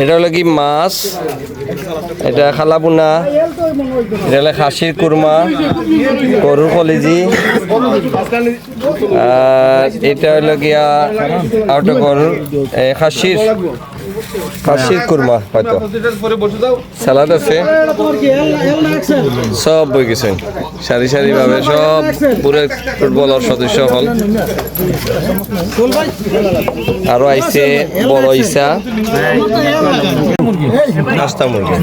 এটা হলো কি মাছ? এটা খালাপুনা এটা হলো খাসির কুরমা, গরুর কলিজি। আর এটা হলো গিয়া আউটা গরুর খাসির। খাসির কুরমা হয়তো। স্যালাদ আছে। সব বই গেছেন সারি সারি ভাবে সব পুরো ফুটবলের সদস্য হল। আরও আইছে বড় ইসা নাস্তা মুরগি।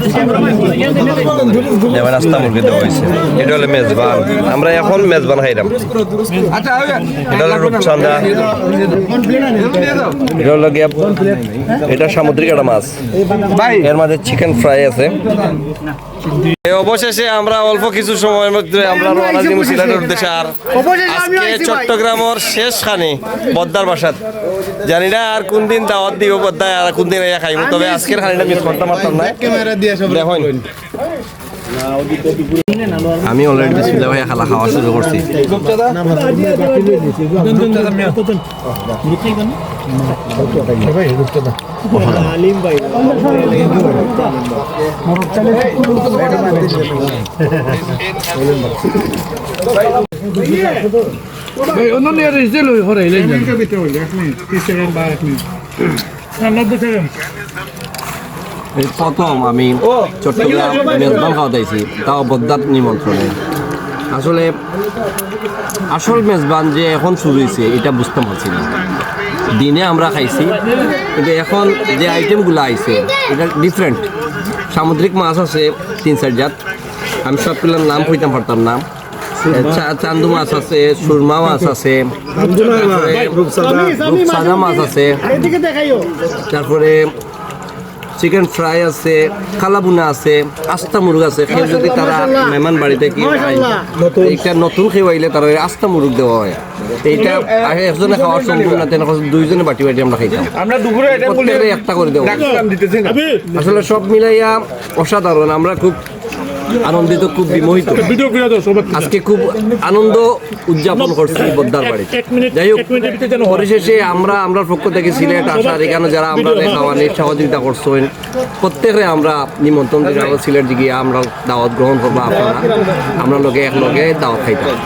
যেমন নাস্তা মুরগি দেওয়া হয়েছে। এটা হলো মেজবান। আমরা এখন মেজবান খাইলাম। এটা হলো রূপচান্দা এটা হলো গিয়া এটা সামুদ্রিক একটা মাছ। এর মাঝে চিকেন ফ্রাই আছে। এই অবশেষে আমরা অল্প কিছু সময়ের মধ্যে আমরা রওনা দিব সিলেটের উদ্দেশ্যে। আর আজকে চট্টগ্রামের শেষ খানি বদ্দার বাসাত। জানি না আর কোন দিন দাওয়াত দিব বদ্দায় আর কোন দিন খাইব। তবে আজকের খানিটা মিস করতে পারতাম না। দেখুন আমি অলরেডি বিসমিল্লাহ ভাই খালা খাওয়া শুরু করছি। ভাই অন্য প্রথম আমি চট্টগ্রাম মেজবান খাওয়াইছি তাও বদ্দার নিমন্ত্রণে। আসলে আসল মেজবান যে এখন শুরু হয়েছে এটা বুঝতে পারছি না। দিনে আমরা খাইছি কিন্তু এখন যে আইটেমগুলো আইছে এটা ডিফারেন্ট সামুদ্রিক মাছ আছে তিন চার জাত। আমি সবগুলোর নাম কইতাম পারতাম না। চান্দু মাছ আছে সুরমা মাছ আছে। রূপসাদা। মাছ আছে। তারপরে চিকেন ফ্রাই আছে কালাবুনা আছে আস্তা মুরগ আছে। কেউ যদি তারা মেহমান বাড়িতে কি এটা নতুন খেয়ে আইলে তারা আস্তা মুরগ দেওয়া হয়। এইটা একজনে খাওয়ার সম্ভব না তেনেকুৱা দুইজনে বাটি বাটি আমরা খাইতাম। আমরা দুপুরে এটা বলে প্রত্যেকে একটা করে দেবো ডাক্তার দিতেছেন আসলে সব মিলাইয়া অসাধারণ আমরা খুব আনন্দিত খুব বিমোহিত। আজকে খুব আনন্দ উদযাপন করছি বদ্দার বাড়ি যাই হোক পরিশেষে আমরা আমরা পক্ষ থেকে সিলেট আসার এখানে যারা আমরা খাওয়ানির সহযোগিতা করছেন প্রত্যেকে আমরা নিমন্ত্রণ আমরা সিলেট গিয়ে আমরা দাওয়াত গ্রহণ করব আপনারা। আমরা লোকে এক লগে দাওয়াত খাইতাম